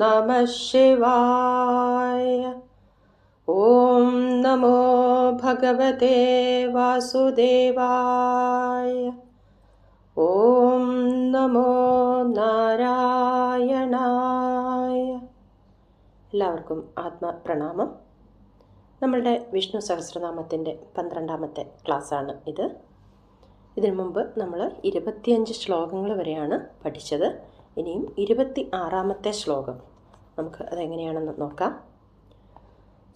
നമ ശിവായ ഓം നമോ ഭഗവതേ വാസുദേവായ ഓം നമോ നാരായണായ എല്ലാവർക്കും ആത്മപ്രണാമം. നമ്മളുടെ വിഷ്ണു സഹസ്രനാമത്തിന്റെ പന്ത്രണ്ടാമത്തെ ക്ലാസ്സാണ് ഇത്. ഇതിനു മുമ്പ് നമ്മൾ ഇരുപത്തിയഞ്ച് ശ്ലോകങ്ങൾ വരെയാണ് പഠിച്ചത്. ഇനിയും ഇരുപത്തി ആറാമത്തെ ശ്ലോകം. നമുക്ക് അതെങ്ങനെയാണെന്ന് നോക്കാം.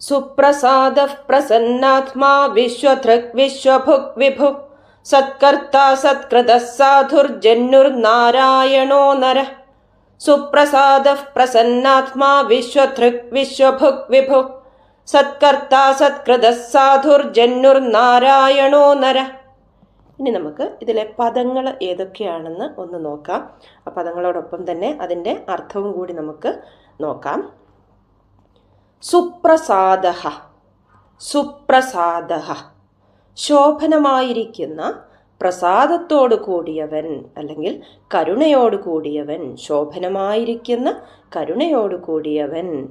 സുപ്രസാദ പ്രസന്നാത്മാ വിശ്വധൃക് വിശ്വഭുക് വിഭു. സത്കർത്ത സത്കൃത സാധുർജന്നുർനാരായണോ നര. സുപ്രസാദ പ്രസന്നാത്മാ വിശ്വധൃക് വിശ്വഭുക് വിഭു. സത്കർത്ത സത്കൃത സാധുർജന്നുർനാരായണോ നര. ഇനി നമുക്ക് ഇതിലെ പദങ്ങൾ ഏതൊക്കെയാണെന്ന് ഒന്ന് നോക്കാം. ആ പദങ്ങളോടൊപ്പം തന്നെ അതിന്റെ അർത്ഥവും കൂടി നമുക്ക് നോക്കാം. സുപ്രസാദ സുപ്രസാദ ശോഭനമായിരിക്കുന്ന പ്രസാദത്തോടു കൂടിയവൻ അല്ലെങ്കിൽ കരുണയോട് കൂടിയവൻ ശോഭനമായിരിക്കുന്ന കരുണയോട് കൂടിയവൻ.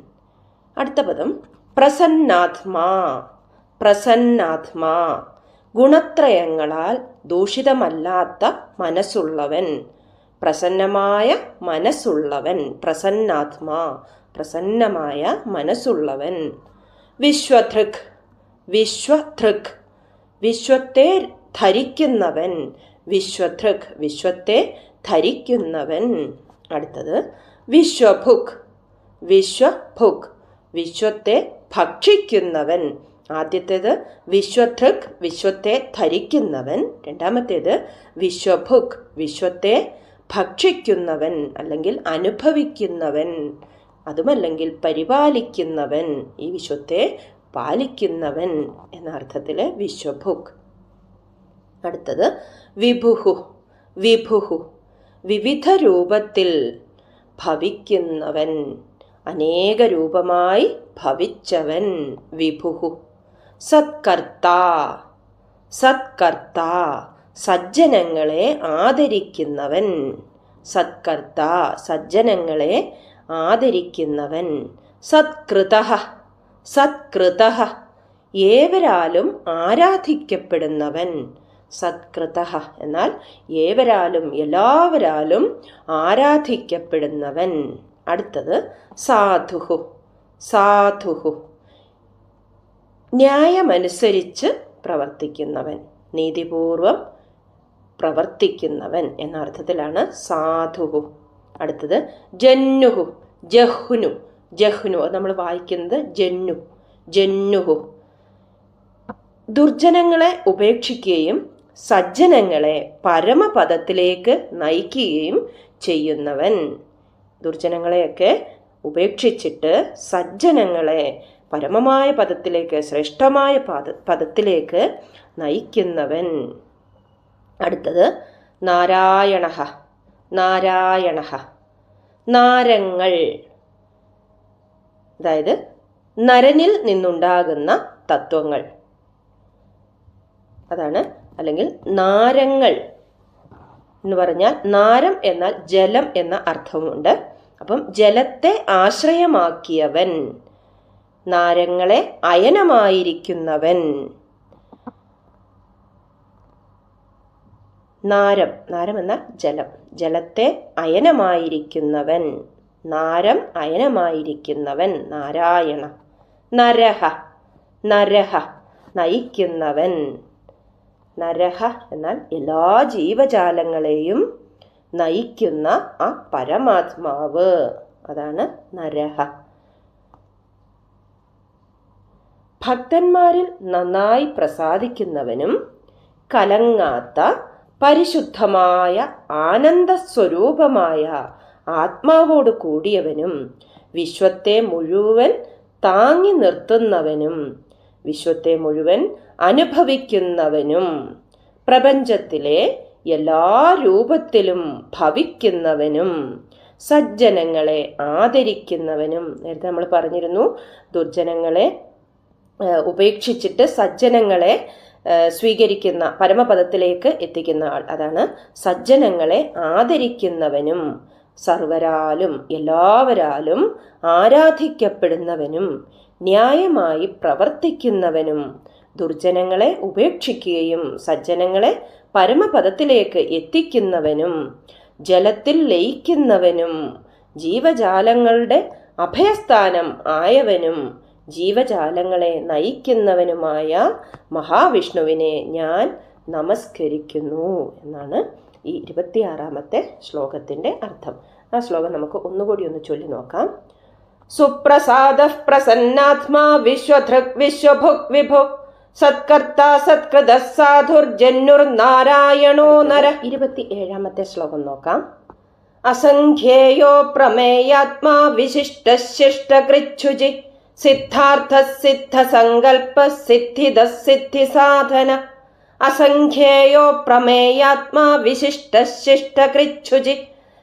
അടുത്ത പദം പ്രസന്നാത്മാ പ്രസന്നാത്മാ. ഗുണത്രയങ്ങളാൽ ദൂഷിതമല്ലാത്ത മനസ്സുള്ളവൻ. പ്രസന്നമായ മനസ്സുള്ളവൻ പ്രസന്നാത്മാ പ്രസന്നമായ മനസ്സുള്ളവൻ. വിശ്വധൃക് വിശ്വധൃക് വിശ്വത്തെ ധരിക്കുന്നവൻ. വിശ്വധൃക് വിശ്വത്തെ ധരിക്കുന്നവൻ. അടുത്തത് വിശ്വഭുക് വിശ്വഭുക് വിശ്വത്തെ ഭക്ഷിക്കുന്നവൻ. ആദ്യത്തേത് വിശ്വധൃക് വിശ്വത്തെ ധരിക്കുന്നവൻ. രണ്ടാമത്തേത് വിശ്വഭുക് വിശ്വത്തെ ഭക്ഷിക്കുന്നവൻ അല്ലെങ്കിൽ അനുഭവിക്കുന്നവൻ അതുമല്ലെങ്കിൽ പരിപാലിക്കുന്നവൻ ഈ വിശ്വത്തെ പാലിക്കുന്നവൻ എന്ന അർത്ഥത്തിൽ വിശ്വഭുക്. അടുത്തത് വിഭുഹു വിഭുഹു വിവിധ രൂപത്തിൽ ഭവിക്കുന്നവൻ അനേക രൂപമായി ഭവിച്ചവൻ വിഭുഹു. സത്കർത്ത സത്കർത്ത സജ്ജനങ്ങളെ ആദരിക്കുന്നവൻ. സത്കർത്ത സജ്ജനങ്ങളെ ആദരിക്കുന്നവൻ. സത്കൃത സത്കൃത ഏവരാലും ആരാധിക്കപ്പെടുന്നവൻ. സത്കൃത എന്നാൽ ഏവരാലും എല്ലാവരാലും ആരാധിക്കപ്പെടുന്നവൻ. അടുത്തത് സാധുഹു സാധുഹു. ന്യായമനുസരിച്ച് പ്രവർത്തിക്കുന്നവൻ നീതിപൂർവം പ്രവർത്തിക്കുന്നവൻ എന്ന അർത്ഥത്തിലാണ് സാധുഹു. അടുത്തത് ജന്നുഹു ജഹ്നു ജഹ്നു അത് നമ്മൾ വായിക്കുന്നത് ജന്നു ജന്നുഹു. ദുർജനങ്ങളെ ഉപേക്ഷിക്കുകയും സജ്ജനങ്ങളെ പരമപദത്തിലേക്ക് നയിക്കുകയും ചെയ്യുന്നവൻ. ദുർജനങ്ങളെയൊക്കെ ഉപേക്ഷിച്ചിട്ട് സജ്ജനങ്ങളെ പരമമായ പദത്തിലേക്ക് ശ്രേഷ്ഠമായ പദ പദത്തിലേക്ക് നയിക്കുന്നവൻ. അടുത്തത് നാരായണ നാരായണ നാരങ്ങൾ. അതായത് നരനിൽ നിന്നുണ്ടാകുന്ന തത്വങ്ങൾ. അതാണ് അല്ലെങ്കിൽ നാരങ്ങൾ എന്ന് പറഞ്ഞാൽ നാരം എന്നാൽ ജലം എന്ന അർത്ഥവുമുണ്ട് അപ്പം ജലത്തെ ആശ്രയമാക്കിയവൻ. നാരങ്ങളെ അയനമായിരിക്കുന്നവൻ. നാരം നാരം എന്ന ജലം. ജലത്തെ അയനമായിരിക്കുന്നവൻ. നാരം അയനമായിരിക്കുന്നവൻ. നാരായണ. നരഹ. നരഹ. നയിക്കുന്നവൻ. നരഹ എന്നാൽ എല്ലാ ജീവജാലങ്ങളെയും നയിക്കുന്ന ആ പരമാത്മാവ്. അതാണ് നരഹ. ഭക്തന്മാരിൽ നന്നായി പ്രസാദിക്കുന്നവനും കലങ്ങാത്ത പരിശുദ്ധമായ ആനന്ദസ്വരൂപമായ ആത്മാവോട് കൂടിയവനും വിശ്വത്തെ മുഴുവൻ താങ്ങി നിർത്തുന്നവനും വിശ്വത്തെ മുഴുവൻ അനുഭവിക്കുന്നവനും പ്രപഞ്ചത്തിലെ എല്ലാ രൂപത്തിലും ഭവിക്കുന്നവനും സജ്ജനങ്ങളെ ആദരിക്കുന്നവനും നേരത്തെ നമ്മൾ പറഞ്ഞിരുന്നു ദുർജനങ്ങളെ ഉപേക്ഷിച്ചിട്ട് സജ്ജനങ്ങളെ സ്വീകരിക്കുന്ന പരമപദത്തിലേക്ക് എത്തിക്കുന്ന ആൾ. അതാണ് സജ്ജനങ്ങളെ ആദരിക്കുന്നവനും സർവരാലും എല്ലാവരാലും ആരാധിക്കപ്പെടുന്നവനും ന്യായമായി പ്രവർത്തിക്കുന്നവനും ദുർജനങ്ങളെ ഉപേക്ഷിക്കുകയും സജ്ജനങ്ങളെ പരമപദത്തിലേക്ക് എത്തിക്കുന്നവനും ജലത്തിൽ ലയിക്കുന്നവനും ജീവജാലങ്ങളുടെ അഭയസ്ഥാനം ആയവനും ജീവജാലങ്ങളെ നയിക്കുന്നവനുമായ മഹാവിഷ്ണുവിനെ ഞാൻ നമസ്കരിക്കുന്നു എന്നാണ് ഈ ഇരുപത്തിയാറാമത്തെ ശ്ലോകത്തിന്റെ അർത്ഥം. ആ ശ്ലോകം നമുക്ക് ഒന്നുകൂടി ഒന്ന് ചൊല്ലി നോക്കാം. സുപ്രസാദ പ്രസന്നാത്മാ വിശ്വധൃക് വിശ്വഭുക് വിഭു സത്കർത്ത സത്കൃത സാധുർജന്നുർനാരായണോ നര. ഇരുപത്തി ഏഴാമത്തെ ശ്ലോകം നോക്കാം. അസംഖ്യേയോ പ്രമേയാത്മാ വിശിഷ്ടശിഷ്ടകൃച്ഛുചി സിദ്ധാർത്ഥ സിദ്ധ സങ്കൽപ്പ സിദ്ധിത സിദ്ധി സാധന അസംഖ്യേയോ പ്രമേയാത്മാ വിശിഷ്ടശിഷ്ടകൃച്ഛുചി.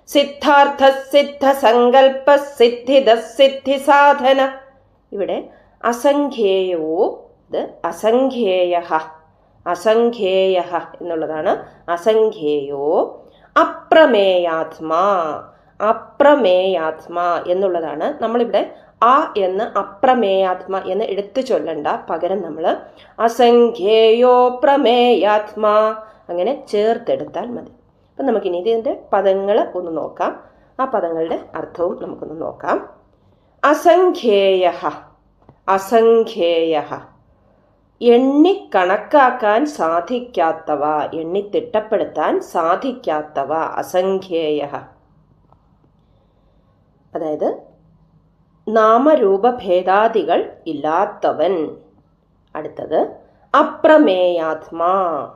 സിദ്ധാർത്ഥ സിദ്ധ സങ്കൽപ്പ സിദ്ധിത സിദ്ധി സാധന ഇവിടെ അസംഖ്യേയോ ഇത് അസംഖ്യേയ അസംഖ്യേയ എന്നുള്ളതാണ്. അസംഖ്യേയോ അപ്രമേയാത്മാ അപ്രമേയാത്മാ എന്നുള്ളതാണ് നമ്മളിവിടെ ആ എന്ന് അപ്രമേയാത്മ എന്ന് എടുത്തു ചൊല്ലണ്ട. പകരം നമ്മൾ അസംഖ്യേയോ പ്രമേയാത്മ അങ്ങനെ ചേർത്തെടുത്താൽ മതി. അപ്പം നമുക്കിനി ഇതിന്റെ പദങ്ങൾ ഒന്ന് നോക്കാം. ആ പദങ്ങളുടെ അർത്ഥവും നമുക്കൊന്ന് നോക്കാം. അസംഖ്യേയ അസംഖ്യേയ എണ്ണി കണക്കാക്കാൻ സാധിക്കാത്തവ എണ്ണി തിട്ടപ്പെടുത്താൻ സാധിക്കാത്തവ അസംഖ്യേയ അതായത് നാമരൂപഭേദാദികൾ ഇല്ലാത്തവൻ. അടുത്തത് അപ്രമേയാത്മാ.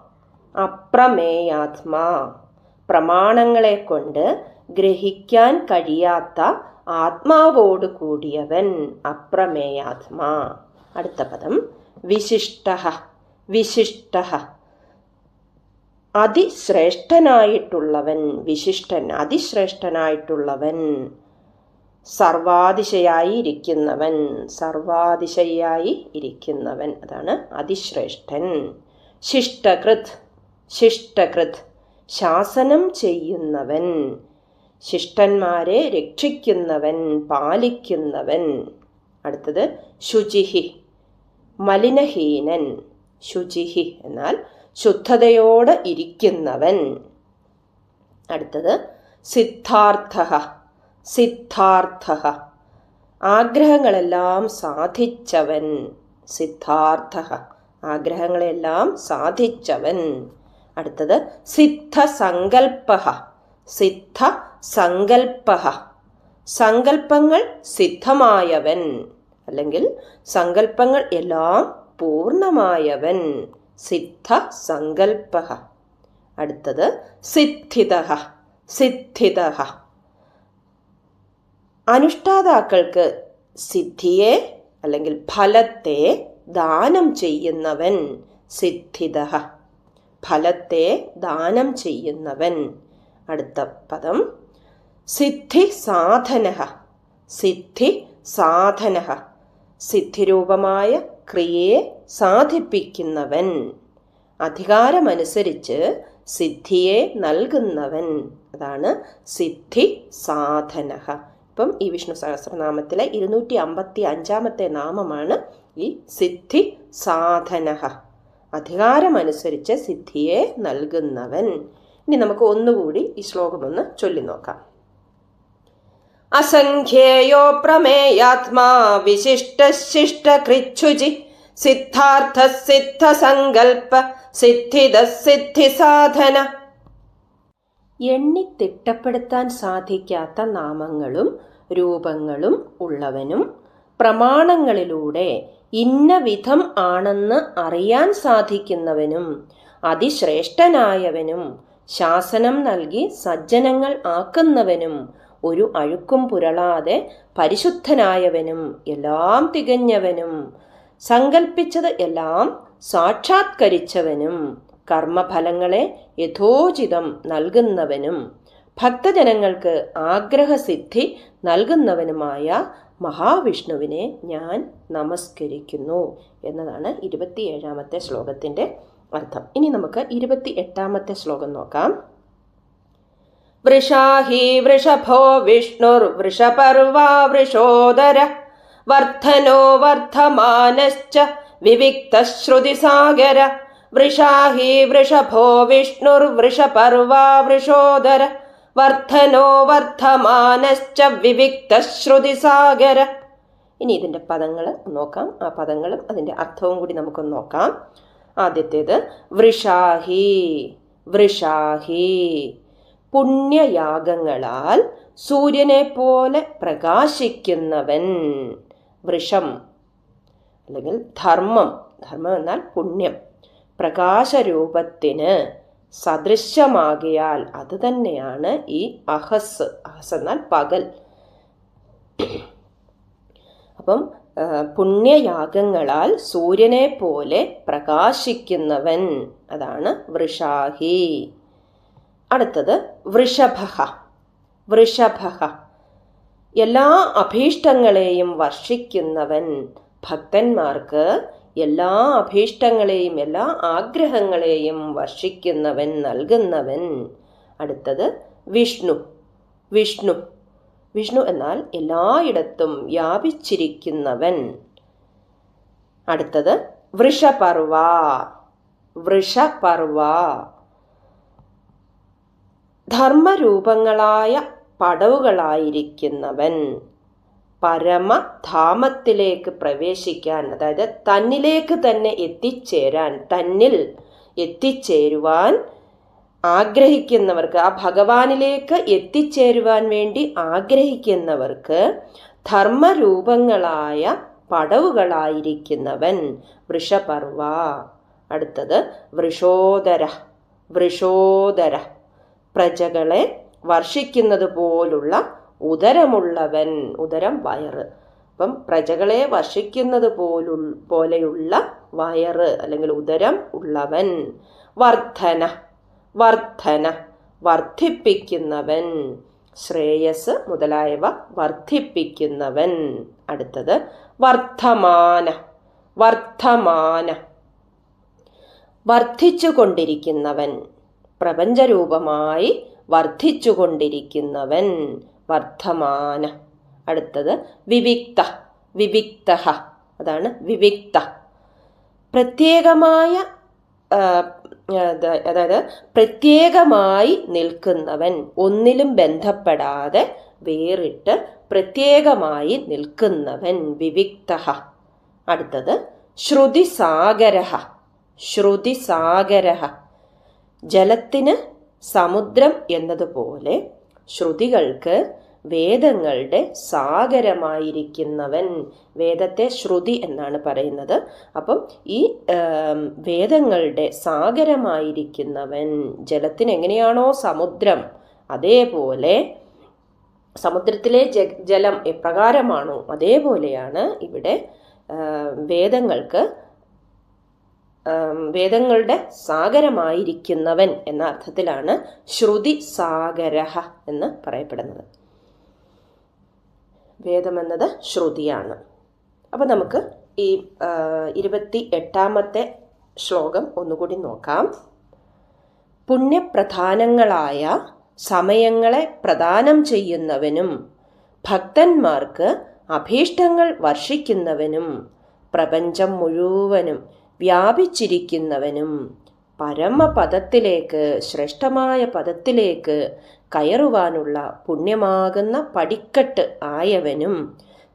അപ്രമേയാത്മാ. പ്രമാണങ്ങളെ കൊണ്ട് ഗ്രഹിക്കാൻ കഴിയാത്ത ആത്മാവോട് കൂടിയവൻ അപ്രമേയാത്മാ. അടുത്ത പദം വിശിഷ്ട വിശിഷ്ട അതിശ്രേഷ്ഠനായിട്ടുള്ളവൻ വിശിഷ്ടൻ അതിശ്രേഷ്ഠനായിട്ടുള്ളവൻ. സർവാതിശയായി ഇരിക്കുന്നവൻ സർവാതിശയായി ഇരിക്കുന്നവൻ. അതാണ് അതിശ്രേഷ്ഠൻ. ശിഷ്ടകൃത് ശിഷ്ടകൃത്. ശാസനം ചെയ്യുന്നവൻ ശിഷ്ടന്മാരെ രക്ഷിക്കുന്നവൻ പാലിക്കുന്നവൻ. അടുത്തത് ശുചിഹി മലിനഹീനൻ. ശുചിഹി എന്നാൽ ശുദ്ധതയോടെ ഇരിക്കുന്നവൻ. അടുത്തത് സിദ്ധാർത്ഥ. സിദ്ധാർത്ഥ. ആഗ്രഹങ്ങളെല്ലാം സാധിച്ചവൻ സിദ്ധാർത്ഥ. ആഗ്രഹങ്ങളെല്ലാം സാധിച്ചവൻ. അടുത്തത് സിദ്ധസങ്കൽപ്പ. സിദ്ധ സങ്കൽപ്പ സങ്കൽപ്പങ്ങൾ സിദ്ധമായവൻ. അല്ലെങ്കിൽ സങ്കൽപ്പങ്ങൾ എല്ലാം പൂർണമായവൻ. സിദ്ധ സങ്കൽപ്പ അടുത്തത് സിദ്ധിത. സിദ്ധിത. അനുഷ്ഠാതാക്കൾക്ക് സിദ്ധിയെ അല്ലെങ്കിൽ ഫലത്തെ ദാനം ചെയ്യുന്നവൻ സിദ്ധിത. ഫലത്തെ ദാനം ചെയ്യുന്നവൻ. അടുത്ത പദം. സിദ്ധി സാധന. സിദ്ധി സാധന. സിദ്ധിരൂപമായ ക്രിയയെ സാധിപ്പിക്കുന്നവൻ. അധികാരമനുസരിച്ച് സിദ്ധിയെ നൽകുന്നവൻ. അതാണ് സിദ്ധി സാധന. ഇപ്പം ഈ വിഷ്ണു സഹസ്രനാമത്തിലെ ഇരുന്നൂറ്റി അമ്പത്തി അഞ്ചാമത്തെ നാമമാണ് ഈ സിദ്ധി സാധന അധികാരമനുസരിച്ച് സിദ്ധിയെ നൽകുന്നവൻ. ഇനി നമുക്ക് ഒന്നുകൂടി ഈ ശ്ലോകം ഒന്ന് ചൊല്ലി നോക്കാം. അസംഖ്യേയോ പ്രമേയാത്മാ വിശിഷ്ടശിഷ്ടകൃച്ഛുചി സിദ്ധാർത്ഥ സിദ്ധ സങ്കൽപ്പ സിദ്ധിദ സിദ്ധി സാധന എണ്ണി തിട്ടപ്പെടുത്താൻ സാധിക്കാത്ത നാമങ്ങളും രൂപങ്ങളും ഉള്ളവനും പ്രമാണങ്ങളിലൂടെ ഇന്ന വിധം ആണെന്ന് അറിയാൻ സാധിക്കുന്നവനും അതിശ്രേഷ്ഠനായവനും ശാസനം നൽകി സജ്ജനങ്ങൾ ആക്കുന്നവനും ഒരു അഴുക്കും പുരളാതെ പരിശുദ്ധനായവനും എല്ലാം തികഞ്ഞവനും സങ്കൽപ്പിച്ചത് എല്ലാം സാക്ഷാത്കരിച്ചവനും കർമ്മഫലങ്ങളെ യഥോചിതം നൽകുന്നവനും ഭക്തജനങ്ങൾക്ക് ആഗ്രഹസിദ്ധി നൽകുന്നവനുമായ മഹാവിഷ്ണുവിനെ ഞാൻ നമസ്കരിക്കുന്നു എന്നതാണ് ഇരുപത്തിയേഴാമത്തെ ശ്ലോകത്തിന്റെ അർത്ഥം. ഇനി നമുക്ക് ഇരുപത്തി എട്ടാമത്തെ ശ്ലോകം നോക്കാം. വൃഷാഹി വൃഷഭോ വിഷ്ണുർ വൃഷപർവാ വൃഷോദര വർദ്ധനോ വർദ്ധമാനശ്ച വിവിക്തശ്രുതിസാഗര വൃഷാഹി വൃഷഭോ വിഷ്ണുർവൃഷപർവാ വൃഷോദര വർദ്ധനോ വർദ്ധമാനശ്ച വിവിക്തശ്രുതിസാഗര ഇനി ഇതിന്റെ പദങ്ങൾ നോക്കാം. ആ പദങ്ങളും അതിന്റെ അർത്ഥവും കൂടി നമുക്കൊന്ന് നോക്കാം. ആദ്യത്തേത് വൃഷാഹി വൃഷാഹി. പുണ്യയാഗങ്ങളാൽ സൂര്യനെ പോലെ പ്രകാശിക്കുന്നവൻ വൃഷം അല്ലെങ്കിൽ ധർമ്മം. ധർമ്മം എന്നാൽ പുണ്യം. പ്രകാശരൂപത്തിന് സദൃശ്യമാകിയാൽ അത് തന്നെയാണ് ഈ അഹസ്. അഹസ് എന്നാൽ പകൽ. അപ്പം പുണ്യയാഗങ്ങളാൽ സൂര്യനെ പോലെ പ്രകാശിക്കുന്നവൻ അതാണ് വൃഷാഹി. അടുത്തത് വൃഷഭ വൃഷഭ എല്ലാ അഭീഷ്ടങ്ങളെയും വർഷിക്കുന്നവൻ ഭക്തന്മാർക്ക് എല്ലാ അഭീഷ്ടങ്ങളെയും എല്ലാ ആഗ്രഹങ്ങളെയും വർഷിക്കുന്നവൻ നൽകുന്നവൻ. അടുത്തത് വിഷ്ണു. വിഷ്ണു. വിഷ്ണു എന്നാൽ എല്ലായിടത്തും വ്യാപിച്ചിരിക്കുന്നവൻ. അടുത്തത് വൃഷപർവ. വൃഷപർവ. ധർമ്മരൂപങ്ങളായ പടവുകളായിരിക്കുന്നവൻ. പരമധാമത്തിലേക്ക് പ്രവേശിക്കാൻ അതായത് തന്നിലേക്ക് തന്നെ എത്തിച്ചേരാൻ തന്നിൽ എത്തിച്ചേരുവാൻ ആഗ്രഹിക്കുന്നവർക്ക് ആ ഭഗവാനിലേക്ക് എത്തിച്ചേരുവാൻ വേണ്ടി ആഗ്രഹിക്കുന്നവർക്ക് ധർമ്മരൂപങ്ങളായ പടവുകളായിരിക്കുന്നവൻ വൃഷപർവ. അടുത്തത് വൃഷോദര വൃഷോദര പ്രജകളെ വർഷിക്കുന്നത് പോലുള്ള ഉദരമുള്ളവൻ ഉദരം വയറ്. അപ്പം പ്രജകളെ വർഷിക്കുന്നത് പോലു പോലെയുള്ള വയറ് അല്ലെങ്കിൽ ഉദരം ഉള്ളവൻ. വർധന വർധന വർദ്ധിപ്പിക്കുന്നവൻ. ശ്രേയസ് മുതലായവ വർദ്ധിപ്പിക്കുന്നവൻ. അടുത്തത് വർദ്ധമാന വർദ്ധമാന. വർദ്ധിച്ചു കൊണ്ടിരിക്കുന്നവൻ പ്രപഞ്ചരൂപമായി വർദ്ധിച്ചു കൊണ്ടിരിക്കുന്നവൻ വർദ്ധമാന. അടുത്തത് വിവിക്ത വിവിക്ത അതാണ് വിവിക്ത. പ്രത്യേകമായ അതായത് പ്രത്യേകമായി നിൽക്കുന്നവൻ ഒന്നിലും ബന്ധപ്പെടാതെ വേറിട്ട് പ്രത്യേകമായി നിൽക്കുന്നവൻ വിവിക്ത അടുത്തത് ശ്രുതിസാഗര ശ്രുതിസാഗര ജലത്തിന് സമുദ്രം എന്നതുപോലെ ശ്രുതികൾക്ക് വേദങ്ങളുടെ സാഗരമായിരിക്കുന്നവൻ. വേദത്തെ ശ്രുതി എന്നാണ് പറയുന്നത്. അപ്പം ഈ വേദങ്ങളുടെ സാഗരമായിരിക്കുന്നവൻ ജലത്തിന് എങ്ങനെയാണോ സമുദ്രം അതേപോലെ സമുദ്രത്തിലെ ജലം എപ്രകാരമാണോ അതേപോലെയാണ് ഇവിടെ വേദങ്ങൾക്ക് വേദങ്ങളുടെ സാഗരമായിരിക്കുന്നവൻ എന്ന അർത്ഥത്തിലാണ് ശ്രുതി സാഗരഹ എന്ന് പറയപ്പെടുന്നത്. വേദമെന്നത് ശ്രുതിയാണ്. അപ്പോൾ നമുക്ക് ഈ ഇരുപത്തി എട്ടാമത്തെ ശ്ലോകം ഒന്നുകൂടി നോക്കാം. പുണ്യപ്രധാനങ്ങളായ സമയങ്ങളെ പ്രദാനം ചെയ്യുന്നവനും ഭക്തന്മാർക്ക് അഭീഷ്ടങ്ങൾ വർഷിക്കുന്നവനും പ്രപഞ്ചം മുഴുവനും വ്യാപിച്ചിരിക്കുന്നവനും പരമപദത്തിലേക്ക് ശ്രേഷ്ഠമായ പദത്തിലേക്ക് കയറുവാനുള്ള പുണ്യമാകുന്ന പടിക്കെട്ട് ആയവനും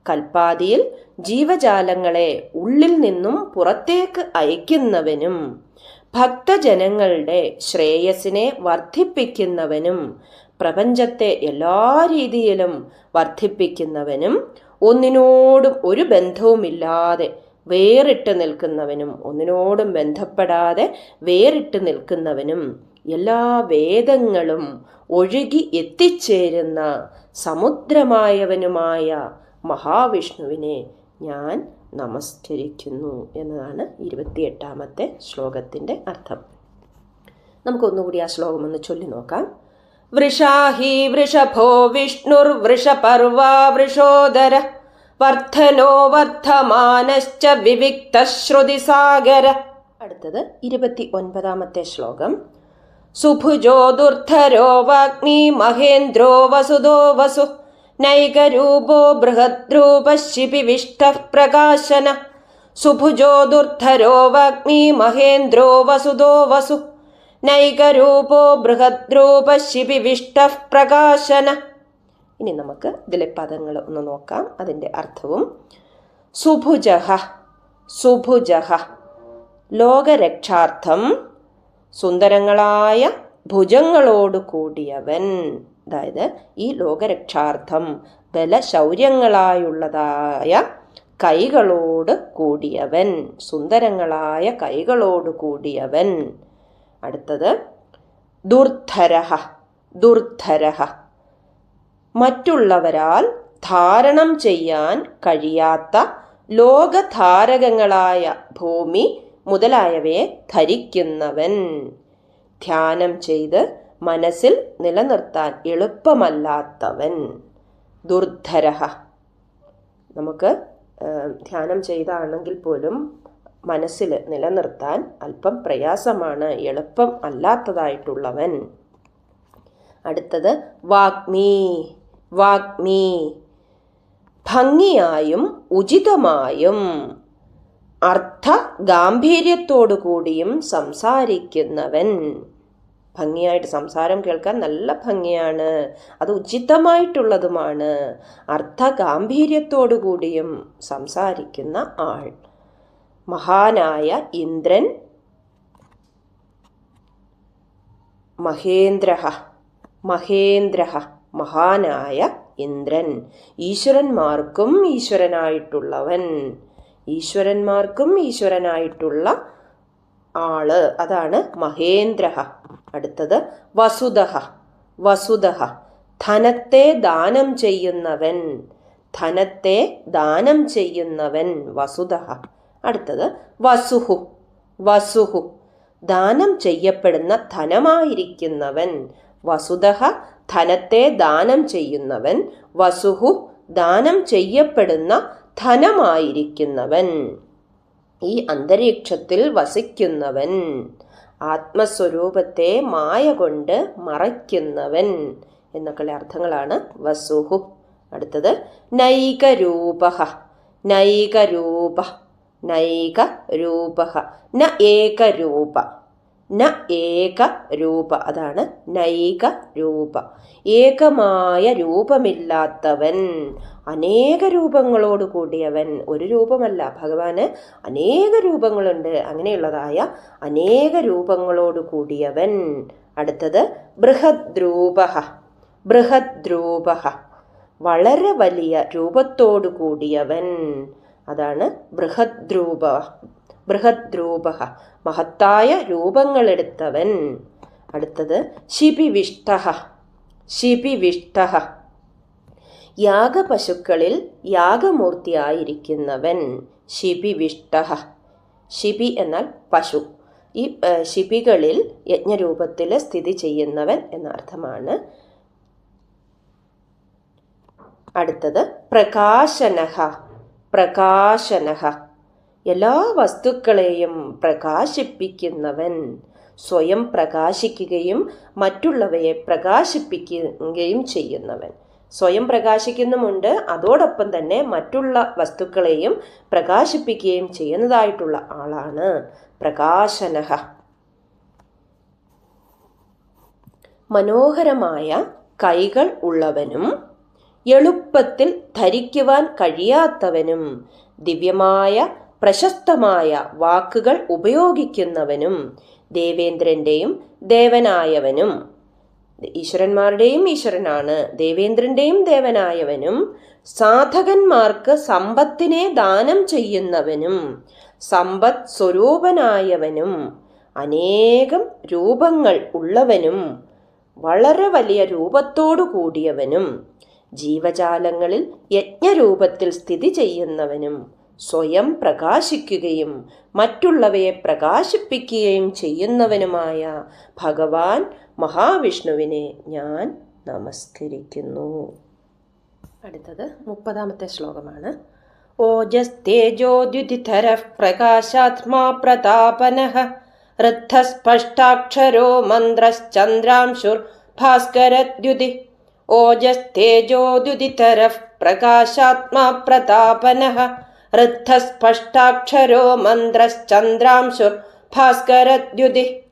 കൽപ്പാതിയിൽ ജീവജാലങ്ങളെ ഉള്ളിൽ നിന്നും പുറത്തേക്ക് അയക്കുന്നവനും ഭക്തജനങ്ങളുടെ ശ്രേയസിനെ വർദ്ധിപ്പിക്കുന്നവനും പ്രപഞ്ചത്തെ എല്ലാ രീതിയിലും വർദ്ധിപ്പിക്കുന്നവനും ഒന്നിനോടും ഒരു ബന്ധവുമില്ലാതെ വേറിട്ട് നിൽക്കുന്നവനും ഒന്നിനോടും ബന്ധപ്പെടാതെ വേറിട്ട് നിൽക്കുന്നവനും എല്ലാ വേദങ്ങളും ഒഴുകി എത്തിച്ചേരുന്ന സമുദ്രമായവനുമായ മഹാവിഷ്ണുവിനെ ഞാൻ നമസ്കരിക്കുന്നു എന്നതാണ് ഇരുപത്തിയെട്ടാമത്തെ ശ്ലോകത്തിന്റെ അർത്ഥം. നമുക്കൊന്നുകൂടി ആ ശ്ലോകം ഒന്ന് ചൊല്ലി നോക്കാം. വൃഷാഹി വൃഷഭോ വിഷ്ണുർ വൃഷപർവ വൃഷോദര വർദ്ധനോ വർദ്ധമാനശ്ച വിവിക്തശ്രുതിസാഗര അടുത്തത് ഇരുപത്തി ഒൻപതാമത്തെ ശ്ലോകം. സുഭുജോ ദുർധരോ വാഗ്മി മഹേന്ദ്രോ വസുതോ വസു. നൈകരൂപോ ബൃഹദ്രൂപശിപിവിഷ്ട പ്രകാശന. സുഭുജോ ദുർധരോ വാഗ്മി മഹേന്ദ്രോ വസുതോ വസു. നൈകരൂപോ ബൃഹദ്രൂപശിപിവിഷ്ട പ്രകാശന. ഇനി നമുക്ക് ഇതിലെ പദങ്ങൾ ഒന്ന് നോക്കാം. അതിന്റെ അർത്ഥവും സുഭുജഹ സുഭുജഹ ലോകരക്ഷാർത്ഥം സുന്ദരങ്ങളായ ഭുജങ്ങളോട് കൂടിയവൻ. അതായത് ഈ ലോകരക്ഷാർത്ഥം ബലശൗര്യങ്ങളായുള്ളതായ കൈകളോട് കൂടിയവൻ സുന്ദരങ്ങളായ കൈകളോട് കൂടിയവൻ. അടുത്തത് ദുർധരഹ ദുർധരഹ. മറ്റുള്ളവരാൽ ധാരണം ചെയ്യാൻ കഴിയാത്ത ലോകധാരകങ്ങളായ ഭൂമി മുതലായവയെ ധരിക്കുന്നവൻ. ധ്യാനം ചെയ്ത് മനസ്സിൽ നിലനിർത്താൻ എളുപ്പമല്ലാത്തവൻ. ദുർധര നമുക്ക് ധ്യാനം ചെയ്താണെങ്കിൽ പോലും മനസ്സിൽ നിലനിർത്താൻ അല്പം പ്രയാസമാണ് എളുപ്പം അല്ലാത്തതായിട്ടുള്ളവൻ. അടുത്തത് വാഗ്മീ. വാഗ്മീ. ഭംഗിയായും ഉചിതമായും അർത്ഥ ഗാംഭീര്യത്തോടു കൂടിയും സംസാരിക്കുന്നവൻ. ഭംഗിയായിട്ട് സംസാരം കേൾക്കാൻ നല്ല ഭംഗിയാണ്. അത് ഉചിതമായിട്ടുള്ളതുമാണ്. അർത്ഥ ഗാംഭീര്യത്തോടു കൂടിയും സംസാരിക്കുന്ന ആൾ. മഹാനായ ഇന്ദ്രൻ മഹേന്ദ്ര മഹേന്ദ്ര മഹാനായ ഇന്ദ്രൻ. ഈശ്വരന്മാർക്കും ഈശ്വരനായിട്ടുള്ളവൻ. ഈശ്വരന്മാർക്കും ഈശ്വരനായിട്ടുള്ള ആൾ. അതാണ് മഹേന്ദ്ര അടുത്തത് വസുധ വസുധ ധനത്തെ ദാനം ചെയ്യുന്നവൻ. ധനത്തെ ദാനം ചെയ്യുന്നവൻ വസുധ അടുത്തത് വസുഹു. വസുഹു. ദാനം ചെയ്യപ്പെടുന്ന ധനമായിരിക്കുന്നവൻ വസുധ ധനത്തെ ദാനം ചെയ്യുന്നവൻ വസുഹു ദാനം ചെയ്യപ്പെടുന്ന ധനമായിരിക്കുന്നവൻ. ഈ അന്തരീക്ഷത്തിൽ വസിക്കുന്നവൻ ആത്മസ്വരൂപത്തെ മായ കൊണ്ട് മറയ്ക്കുന്നവൻ എന്നൊക്കെയുള്ള അർത്ഥങ്ങളാണ് വസുഹു. അടുത്തത് നൈകരൂപ നൈകരൂപ നൈകരൂപ ന ഏകരൂപ. ന ഏക രൂപ. അതാണ് നൈക രൂപ. ഏകമായ രൂപമില്ലാത്തവൻ അനേക രൂപങ്ങളോട് കൂടിയവൻ ഒരു രൂപമല്ല. ഭഗവാന് അനേക രൂപങ്ങളുണ്ട്. അങ്ങനെയുള്ളതായ അനേക രൂപങ്ങളോട് കൂടിയവൻ. അടുത്തത് ബൃഹദ്രൂപ ബൃഹദ്രൂപ വളരെ വലിയ രൂപത്തോടു കൂടിയവൻ. അതാണ് ബൃഹദ്രൂപ. ബൃഹദ്രൂപ മഹത്തായ രൂപങ്ങളെടുത്തവൻ. അടുത്തത് ശിപിവിഷ്ട ശിപിവിഷ്ട യാഗപശുക്കളിൽ യാഗമൂർത്തിയായിരിക്കുന്നവൻ ശിപിവിഷ്ട ശിപി എന്നാൽ പശു. ഈ ശിപികളിൽ യജ്ഞരൂപത്തിൽ സ്ഥിതി ചെയ്യുന്നവൻ എന്ന അർത്ഥമാണ് അടുത്തത് പ്രകാശനഹ. പ്രകാശനഹ. എല്ലാ വസ്തുക്കളെയും പ്രകാശിപ്പിക്കുന്നവൻ സ്വയം പ്രകാശിക്കുകയും മറ്റുള്ളവയെ പ്രകാശിപ്പിക്കുകയും ചെയ്യുന്നവൻ. സ്വയം പ്രകാശിക്കുന്നുമുണ്ട്. അതോടൊപ്പം തന്നെ മറ്റുള്ള വസ്തുക്കളെയും പ്രകാശിപ്പിക്കുകയും ചെയ്യുന്നതായിട്ടുള്ള ആളാണ് പ്രകാശനഹ. മനോഹരമായ കൈകൾ ഉള്ളവനും എളുപ്പത്തിൽ ധരിക്കുവാൻ കഴിയാത്തവനും ദിവ്യമായ പ്രശസ്തമായ വാക്കുകൾ ഉപയോഗിക്കുന്നവനും ദേവേന്ദ്രന്റെയും ദേവനായവനും. ഈശ്വരന്മാരുടെയും ഈശ്വരനാണ്. ദേവേന്ദ്രന്റെയും ദേവനായവനും സാധകന്മാർക്ക് സമ്പത്തിനെ ദാനം ചെയ്യുന്നവനും സമ്പത് സ്വരൂപനായവനും അനേകം രൂപങ്ങൾ ഉള്ളവനും വളരെ വലിയ രൂപത്തോടു കൂടിയവനും ജീവജാലങ്ങളിൽ യജ്ഞരൂപത്തിൽ സ്ഥിതി ചെയ്യുന്നവനും. സ്വയം പ്രകാശിക്കുകയും മറ്റുള്ളവയെ പ്രകാശിപ്പിക്കുകയും ചെയ്യുന്നവനുമായ ഭഗവാൻ മഹാവിഷ്ണുവിനെ ഞാൻ നമസ്കരിക്കുന്നു. അടുത്തത് മുപ്പതാമത്തെ ശ്ലോകമാണ്. ഓജസ്തേജോദ്യുതിധര പ്രകാശാത്മാ പ്രതാപന ഋദ്ധസ്പഷ്ടാക്ഷരോ മന്ത്രശ്ചന്ദ്രാംശുർ ഭാസ്കരദ്യുതി. ഓജസ്തേജോദ്യുതിതരഃ പ്രകാശാത്മാ പ്രതാപനഃ ഋദ്ധസ്പഷ്ടാക്ഷരോ മന്ത്രശ്ചന്ദ്രാംശുർ ഭാസ്കരദ്യുതി.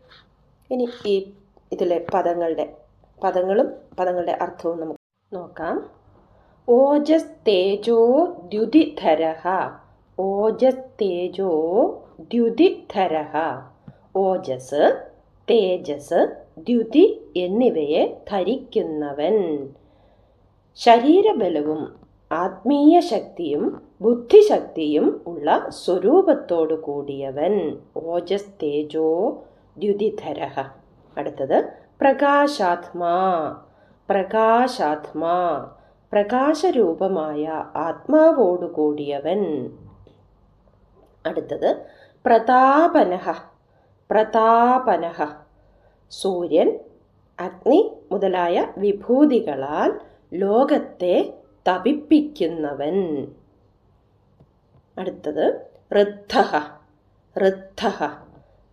ഇനി ഈ ഇതിലെ പദങ്ങളുടെ പദങ്ങളും പദങ്ങളുടെ അർത്ഥവും നമുക്ക് നോക്കാം. ഓജസ് തേജോ ദ്യുതിധര. ഓജസ് തേജോ ദ്യുതിധര. ഓജസ് തേജസ് ദ്യുതി എന്നിവയെ ധരിക്കുന്നവൻ. ശരീരബലവും ആത്മീയ ശക്തിയും ബുദ്ധിശക്തിയും ഉള്ള സ്വരൂപത്തോടു കൂടിയവൻ ഓജസ് തേജോ ദ്യുതിധര. അടുത്തത് പ്രകാശാത്മാ. പ്രകാശാത്മാ. പ്രകാശരൂപമായ ആത്മാവോടു കൂടിയവൻ. അടുത്തത് പ്രതാപനഹ പ്രതാപനഹ സൂര്യൻ അഗ്നി മുതലായ വിഭൂതികളാൽ ലോകത്തെ തപിപ്പിക്കുന്നവൻ. അടുത്തത് ഋദ്ധ ഋദ്ധ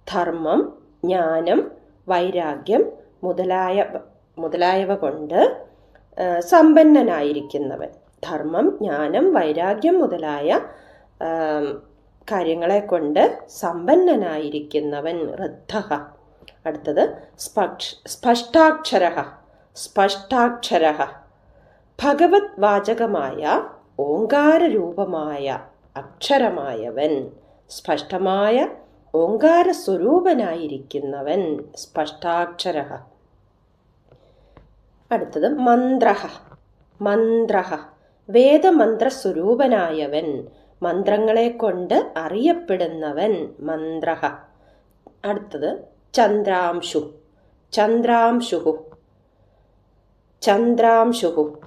ധർമ്മം ജ്ഞാനം വൈരാഗ്യം മുതലായ മുതലായവ കൊണ്ട് സമ്പന്നനായിരിക്കുന്നവൻ. ധർമ്മം ജ്ഞാനം വൈരാഗ്യം മുതലായ കാര്യങ്ങളെ കൊണ്ട് സമ്പന്നനായിരിക്കുന്നവൻ ഋദ്ധ അടുത്തത് സ്പക്ഷ സ്പഷ്ടാക്ഷര സ്പഷ്ടാക്ഷര ഭഗവത് വാചകമായ ഓങ്കാരരൂപമായ അക്ഷരമായവൻ. സ്പഷ്ടമായ ഓങ്കാര സ്വരൂപനായിരിക്കുന്നവൻ സ്പഷ്ടാക്ഷര. അടുത്തത് മന്ത്ര മന്ത്ര വേദമന്ത്രസ്വരൂപനായവൻ. മന്ത്രങ്ങളെ കൊണ്ട് അറിയപ്പെടുന്നവൻ മന്ത്ര അടുത്തത് ചന്ദ്രാംശു. ചന്ദ്രാംശു ചന്ദ്രാംശു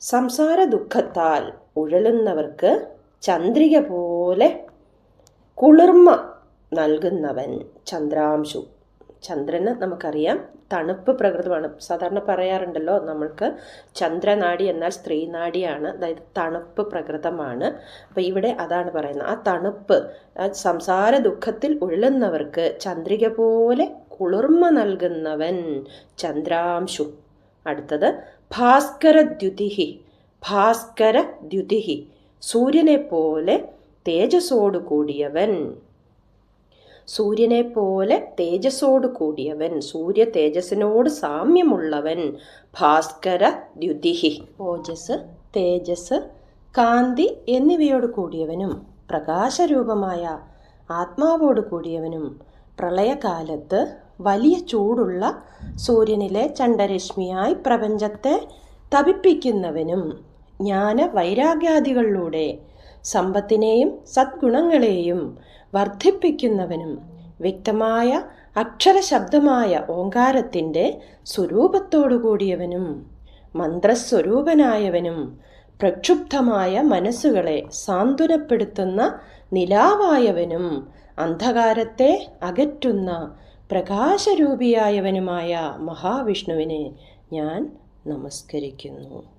സംസാര ദുഃഖത്താൽ ഉഴലുന്നവർക്ക് ചന്ദ്രിക പോലെ കുളിർമ നൽകുന്നവൻ ചന്ദ്രാംശു. ചന്ദ്രന് നമുക്കറിയാം തണുപ്പ് പ്രകൃതമാണ്. സാധാരണ പറയാറുണ്ടല്ലോ നമ്മൾക്ക് ചന്ദ്രനാടി എന്നാൽ സ്ത്രീനാടിയാണ്. അതായത് തണുപ്പ് പ്രകൃതമാണ്. അപ്പോൾ ഇവിടെ അതാണ് പറയുന്നത്. ആ തണുപ്പ് സംസാര ദുഃഖത്തിൽ ഉള്ളുന്നവർക്ക് ചന്ദ്രിക പോലെ കുളിർമ നൽകുന്നവൻ ചന്ദ്രാംശു. അടുത്തത് ഭാസ്കരദ്യുതിഹി. ഭാസ്കരദ്യുതിഹി. സൂര്യനെ പോലെ തേജസ്സോടു കൂടിയവൻ. സൂര്യനെ പോലെ തേജസ്സോട് കൂടിയവൻ. സൂര്യ തേജസ്സിനോട് സാമ്യമുള്ളവൻ. ഭാസ്കര ദ്യുതിഹി ഓജസ് തേജസ് കാന്തി എന്നിവയോട് കൂടിയവനും പ്രകാശരൂപമായ ആത്മാവോട് കൂടിയവനും പ്രളയകാലത്ത് വലിയ ചൂടുള്ള സൂര്യനിലെ ചണ്ഡരശ്മിയായി പ്രപഞ്ചത്തെ തപിപ്പിക്കുന്നവനും ജ്ഞാന വൈരാഗ്യാദികളിലൂടെ സമ്പത്തിനെയും സദ്ഗുണങ്ങളെയും വർദ്ധിപ്പിക്കുന്നവനും വ്യക്തമായ അക്ഷരശബ്ദമായ ഓങ്കാരത്തിന്റെ സ്വരൂപത്തോടു കൂടിയവനും മന്ത്രസ്വരൂപനായവനും പ്രക്ഷുബ്ധമായ മനസ്സുകളെ സാന്ത്വനപ്പെടുത്തുന്ന നിലാവായവനും അന്ധകാരത്തെ അകറ്റുന്ന പ്രകാശരൂപിയായവനുമായ മഹാവിഷ്ണുവിനെ ഞാൻ നമസ്കരിക്കുന്നു.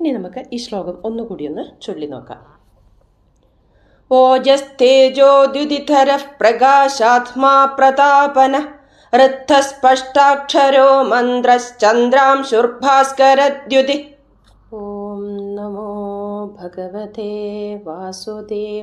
ഇനി നമുക്ക് ഈ ശ്ലോകം ഒന്നുകൂടി ഒന്ന് ചൊല്ലി നോക്കാം. ഓജസ്തേജോദ്യുതിധര പ്രകാശാത്മാ പ്രതാപന ഋദ്ധസ്പഷ്ടാക്ഷരോ മന്ത്രശ്ചന്ദ്രാംശുർഭാസ്കരദ്യുതി ഓം നമോ ഭഗവതേ വാസുദേവായ